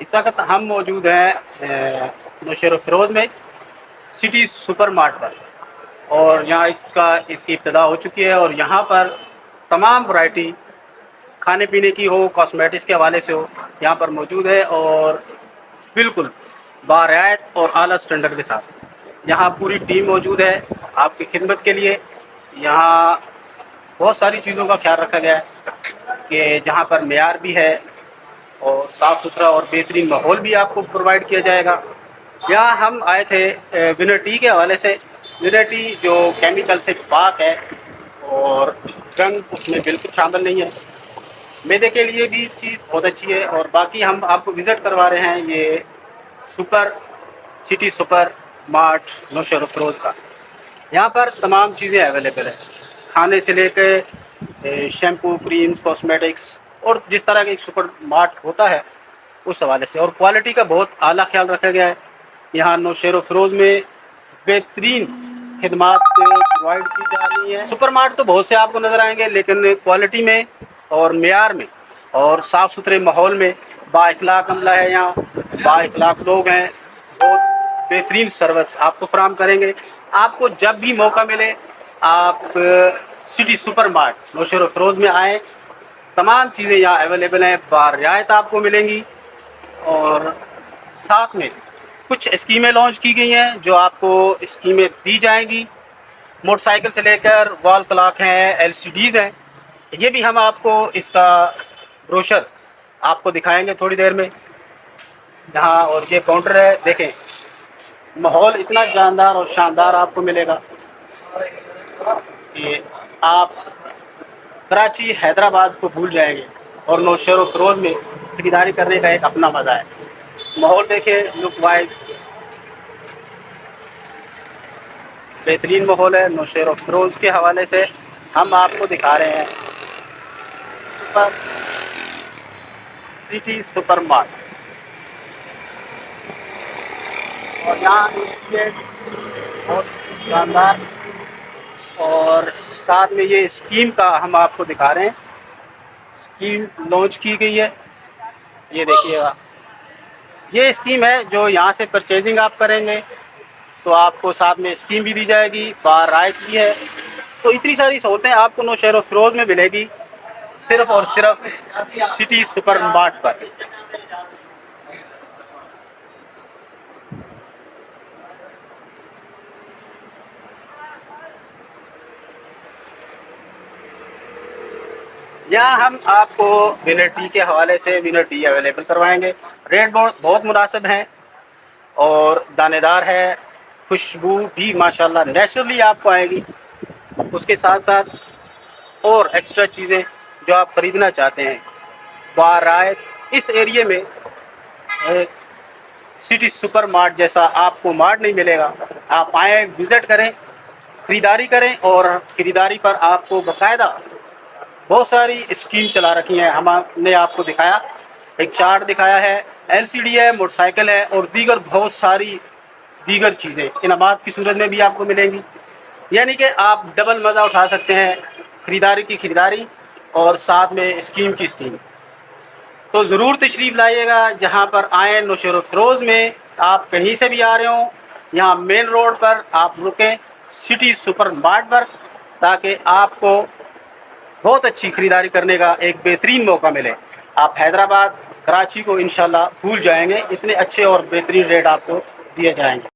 اس وقت ہم موجود ہیں نوشیر و فروز میں، سٹی سپر مارٹ پر۔ اور یہاں اس کا، اس کی ابتدا ہو چکی ہے اور یہاں پر تمام ورائٹی کھانے پینے کی ہو کاسمیٹکس کے حوالے سے ہو، یہاں پر موجود ہے اور بالکل بارعایت اور اعلیٰ اسٹینڈرڈ کے ساتھ۔ یہاں پوری ٹیم موجود ہے آپ کی خدمت کے لیے۔ یہاں بہت ساری چیزوں کا خیال رکھا گیا ہے کہ جہاں پر معیار بھی ہے اور صاف ستھرا اور بہترین ماحول بھی آپ کو پرووائڈ کیا جائے گا۔ یہاں ہم آئے تھے ونر ٹی کے حوالے سے۔ ونر ٹی جو کیمیکل سے پاک ہے اور رنگ اس میں بالکل شامل نہیں ہے۔ میدے کے لیے بھی چیز بہت اچھی ہے اور باقی ہم آپ کو وزٹ کروا رہے ہیں یہ super city super mart Naushahro Feroze کا۔ یہاں پر تمام چیزیں اویلیبل ہیں۔ کھانے سے لے کے شیمپو کریمز کاسمیٹکس اور جس طرح کا ایک سپر مارٹ ہوتا ہے، اس حوالے سے۔ اور کوالٹی کا بہت اعلیٰ خیال رکھا گیا ہے۔ یہاں نوشیر و فروز میں بہترین خدمات پرووائڈ کی جا رہی ہیں۔ سپر مارٹ تو بہت سے آپ کو نظر آئیں گے، لیکن کوالٹی میں اور معیار میں اور صاف ستھرے ماحول میں با اخلاق عملہ ہے یہاں۔ با اخلاق لوگ ہیں۔ بہت بہترین سروس آپ کو فراہم کریں گے۔ آپ کو جب بھی موقع ملے، آپ سٹی سپر مارٹ نوشیر و فروز میں آئیں۔ تمام چیزیں یہاں اویلیبل ہیں، بار رعایت آپ کو ملیں گی۔ اور ساتھ میں کچھ اسکیمیں لانچ کی گئی ہیں جو آپ کو اسکیمیں دی جائیں گی۔ موٹر سائیکل سے لے کر وال کلاک ہیں، ایل سی ڈیز ہیں۔ یہ بھی ہم آپ کو اس کا بروشر آپ کو دکھائیں گے تھوڑی دیر میں۔ یہاں اور یہ کاؤنٹر ہے، دیکھیں۔ ماحول اتنا جاندار اور شاندار آپ کو ملے گا کہ آپ کراچی، حیدرآباد کو بھول جائیں گے اور نوشیر و فروز میں خریداری کرنے کا ایک اپنا مزہ ہے۔ ماحول دیکھیں لک وائز بہترین ماحول ہے نوشیر و فروز کے حوالے سے۔ ہم آپ کو دکھا رہے ہیں۔ Super city super mart. اور یہاں بہت شاندار اور ساتھ میں یہ اسکیم کا ہم آپ کو دکھا رہے ہیں۔ اسکیم لانچ کی گئی ہے۔ یہ دیکھیے گا۔ یہ اسکیم ہے جو یہاں سے پرچیزنگ آپ کریں گے۔ تو آپ کو ساتھ میں اسکیم بھی دی جائے گی۔ بار رائت بھی ہے۔ تو اتنی ساری سہولتیں آپ کو نو شہر و فروز میں ملے گی۔ صرف اور صرف سٹی سپر مارٹ پر۔ یہاں ہم آپ کو ونر ٹی کے حوالے سے ونر ٹی اویلیبل کروائیں گے۔ ریٹ بہت بہت مناسب ہیں اور دانے دار ہے۔ خوشبو بھی ماشاءاللہ نیچرلی آپ کو آئے گی۔ اس کے ساتھ ساتھ اور ایکسٹرا چیزیں جو آپ خریدنا چاہتے ہیں۔ بارائت اس ایریے میں سٹی سپر مارٹ جیسا آپ کو مارٹ نہیں ملے گا۔ آپ آئیں وزٹ کریں، خریداری کریں اور خریداری پر آپ کو باقاعدہ بہت ساری اسکیم چلا رکھی ہیں۔ ہم نے آپ کو دکھایا۔ ایک چارٹ دکھایا ہے۔ ایل سی ڈی ہے، موٹر سائیکل ہے اور دیگر بہت ساری دیگر چیزیں۔ انعامات کی صورت میں بھی آپ کو ملیں گی۔ یعنی کہ آپ ڈبل مزہ اٹھا سکتے ہیں خریداری کی خریداری اور ساتھ میں اسکیم کی اسکیم۔ تو ضرور تشریف لائیے گا، جہاں پر آئیں نوشیر و فروز میں آپ کہیں سے بھی آ رہے ہوں۔ یہاں مین روڈ پر آپ رکیں، سٹی سپر مارٹ پر، تاکہ آپ کو بہت اچھی خریداری کرنے کا ایک بہترین موقع ملے۔ آپ حیدرآباد، کراچی کو انشاءاللہ بھول جائیں گے۔ اتنے اچھے اور بہترین ریٹ آپ کو دیے جائیں گے۔